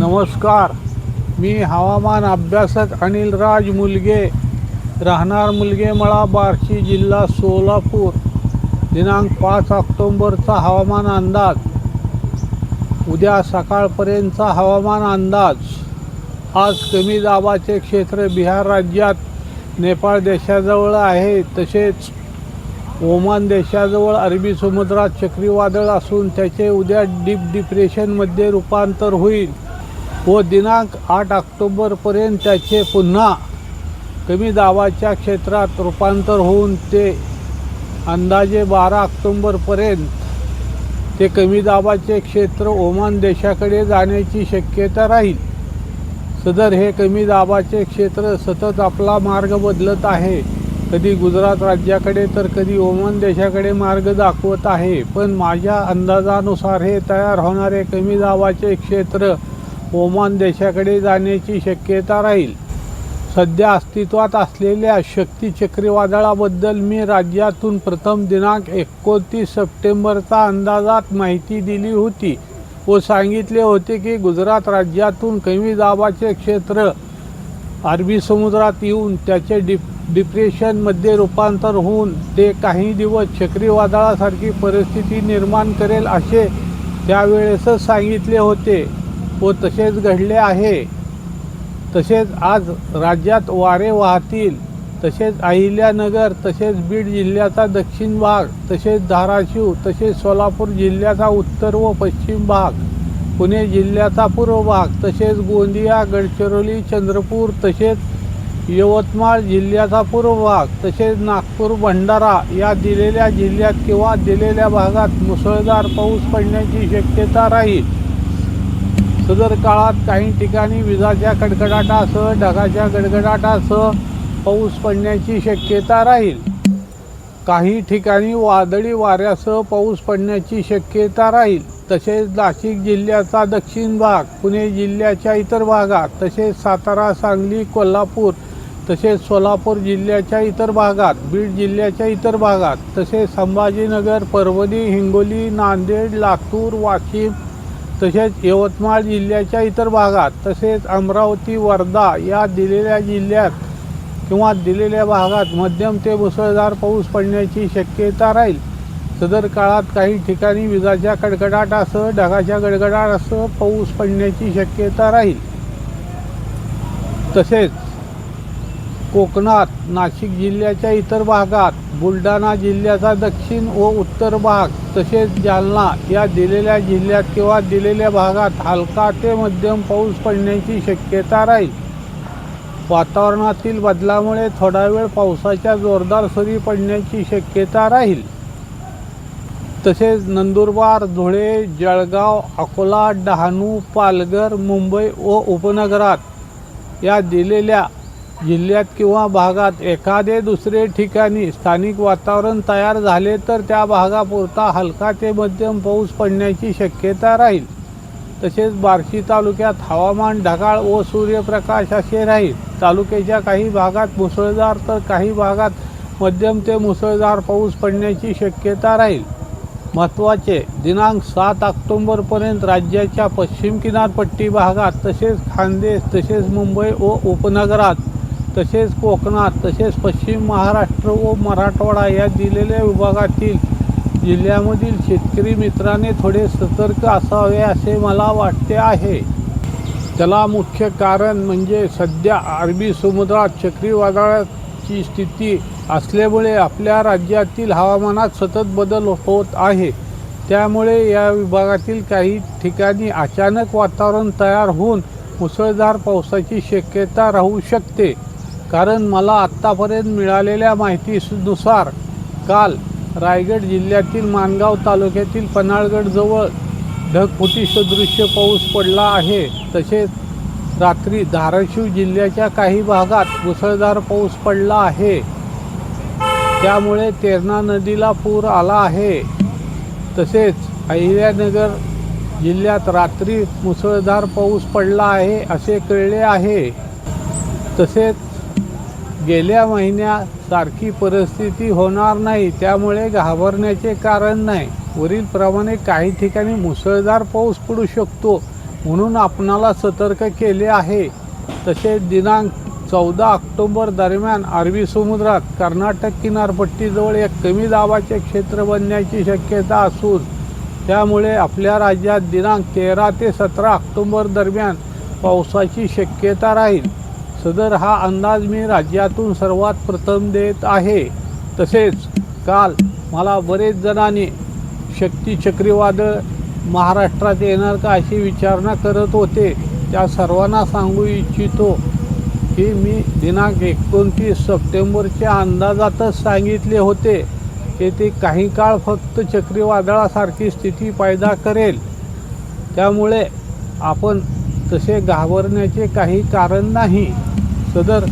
नमस्कार. मी हवामान अभ्यासक अनिल राज मुलगे. राहणार मुलगेमळा बार्शी जिल्हा सोलापूर. दिनांक पाच ऑक्टोंबरचा हवामान अंदाज. उद्या सकाळपर्यंतचा हवामान अंदाज. आज कमी दाबाचे क्षेत्र बिहार राज्यात नेपाळ देशाजवळ आहे. तसेच ओमान देशाजवळ अरबी समुद्रात चक्रीवादळ असून त्याचे उद्या डीप डिप्रेशनमध्ये रूपांतर होईल. व दिनांक आठ ऑक्टोबरपर्यंत त्याचे पुन्हा कमी दाबाच्या क्षेत्रात रूपांतर होऊन ते अंदाजे बारा ऑक्टोंबरपर्यंत ते कमी दाबाचे क्षेत्र ओमान देशाकडे जाण्याची शक्यता राहील. सदर हे कमी दाबाचे क्षेत्र सतत आपला मार्ग बदलत आहे. कधी गुजरात राज्याकडे तर कधी ओमान देशाकडे मार्ग दाखवत आहे. पण माझ्या अंदाजानुसार हे तयार होणारे कमी दाबाचे क्षेत्र ओमान देशाकडे जाण्याची शक्यता राहील. सध्या अस्तित्वात असलेल्या शक्ती चक्रीवादळाबद्दल मी राज्यातून प्रथम दिनांक एकोणतीस सप्टेंबरचा अंदाजात माहिती दिली होती व सांगितले होते की गुजरात राज्यातून कमी दाबाचे क्षेत्र अरबी समुद्रात येऊन त्याचे डिप डिप्रेशनमध्ये रूपांतर होऊन ते काही दिवस चक्रीवादळासारखी परिस्थिती निर्माण करेल असे त्यावेळेसच सांगितले होते. व तसेच घडले आहे. तसेच आज राज्यात वारे वाहतील. तसेच अहिल्यानगर तसेच बीड जिल्ह्याचा दक्षिण भाग तसेच धाराशिव तसेच सोलापूर जिल्ह्याचा उत्तर व पश्चिम भाग पुणे जिल्ह्याचा पूर्व भाग तसेच गोंदिया गडचिरोली चंद्रपूर तसेच यवतमाळ जिल्ह्याचा पूर्व भाग तसेच नागपूर भंडारा या दिलेल्या जिल्ह्यात किंवा दिलेल्या भागात मुसळधार पाऊस पडण्याची शक्यता राहील. सदर काळात काही ठिकाणी विजाच्या कडकडाटासह ढगाच्या गडगडाटासह पाऊस पडण्याची शक्यता राहील. काही ठिकाणी वादळी वाऱ्यासह पाऊस पडण्याची शक्यता राहील. तसेच नाशिक जिल्ह्याचा दक्षिण भाग पुणे जिल्ह्याच्या इतर भागात तसेच सातारा सांगली कोल्हापूर तसेच सोलापूर जिल्ह्याच्या इतर भागात बीड जिल्ह्याच्या इतर भागात तसेच संभाजीनगर परभणी हिंगोली नांदेड लातूर वाशिम तसेच यवतमाळ जिल्ह्याच्या इतर भागात तसेच अमरावती वर्धा या दिलेल्या जिल्ह्यात किंवा दिलेल्या भागात मध्यम ते मुसळधार पाऊस पडण्याची शक्यता राहील. सदर काळात काही ठिकाणी विजाच्या कडकडाटासह ढगाच्या गडगडाटासह पाऊस पडण्याची शक्यता राहील. तसेच कोकणात नाशिक जिल्ह्याच्या इतर भागात बुलढाणा जिल्ह्याचा दक्षिण व उत्तर भाग तसेच जालना या दिलेल्या जिल्ह्यात किंवा दिलेल्या भागात हलका ते मध्यम पाऊस पडण्याची शक्यता राहील. वातावरणातील बदलामुळे थोडा वेळ पावसाच्या जोरदार सरी पडण्याची शक्यता राहील. तसेच नंदुरबार धुळे जळगाव अकोला डहाणू पालघर मुंबई व उपनगरात या दिलेल्या जिल्ह्यात किंवा भागात एखादे दुसरे ठिकाणी स्थानिक वातावरण तयार झाले तर त्या भागापुरता हलका ते मध्यम पाऊस पडण्याची शक्यता राहील. तसेच बार्शी तालुक्यात हवामान ढगाळ व सूर्यप्रकाश असे राहील. तालुक्याच्या काही भागात मुसळधार तर काही भागात मध्यम ते मुसळधार पाऊस पडण्याची शक्यता राहील. महत्त्वाचे दिनांक सात ऑक्टोंबरपर्यंत राज्याच्या पश्चिम किनारपट्टी भागात तसेच खानदेश तसेच मुंबई व उपनगरात तसेच कोकणात तसेच पश्चिम महाराष्ट्र व मराठवाडा या दिलेल्या विभागातील जिल्ह्यामधील शेतकरी मित्राने थोडे सतर्क असावे असे मला वाटते आहे. त्याला मुख्य कारण म्हणजे सध्या अरबी समुद्रात चक्रीवादळाची स्थिती असल्यामुळे आपल्या राज्यातील हवामानात सतत बदल होत आहे. त्यामुळे या विभागातील काही ठिकाणी अचानक वातावरण तयार होऊन मुसळधार पावसाची शक्यता राहू शकते. कारण मला आत्तापर्यंत मिळालेल्या माहितीनुसार काल रायगड जिल्ह्यातील माणगाव तालुक्यातील पन्हाळगडजवळ ढगफुटी सदृश्य पाऊस पडला आहे. तसेच रात्री धाराशिव जिल्ह्याच्या काही भागात मुसळधार पाऊस पडला आहे. त्यामुळे तेरणा नदीला पूर आला आहे. तसेच अहिल्यानगर जिल्ह्यात रात्री मुसळधार पाऊस पडला आहे असे कळले आहे. तसेच गेल्या महिन्यासारखी परिस्थिती होणार नाही त्यामुळे घाबरण्याचे कारण नाही. वरीलप्रमाणे काही ठिकाणी मुसळधार पाऊस पडू शकतो म्हणून आपणाला सतर्क केले आहे. तसेच दिनांक चौदा ऑक्टोबर दरम्यान अरबी समुद्रात कर्नाटक किनारपट्टीजवळ एक कमी दाबाचे क्षेत्र बनण्याची शक्यता असून त्यामुळे आपल्या राज्यात दिनांक तेरा ते सतरा ऑक्टोबर दरम्यान पावसाची शक्यता राहील. सदर हा अंदाज मी राज्यातून सर्वात प्रथम देत आहे. तसेच काल मला बरेच जणांनी शक्ती चक्रीवादळ महाराष्ट्रात येणार का अशी विचारणा करत होते त्या सर्वांना सांगू इच्छितो की मी दिनांक एकोणतीस सप्टेंबरच्या अंदाजातच सांगितले होते की ते काही काळ फक्त चक्रीवादळासारखी स्थिती पैदा करेल. त्यामुळे आपण तसे घाबरण्याचे काही कारण नाही. सदर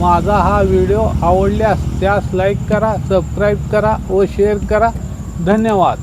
माझा हा व्हिडिओ आवडल्यास त्यास लाईक करा सबस्क्राईब करा व शेअर करा. धन्यवाद.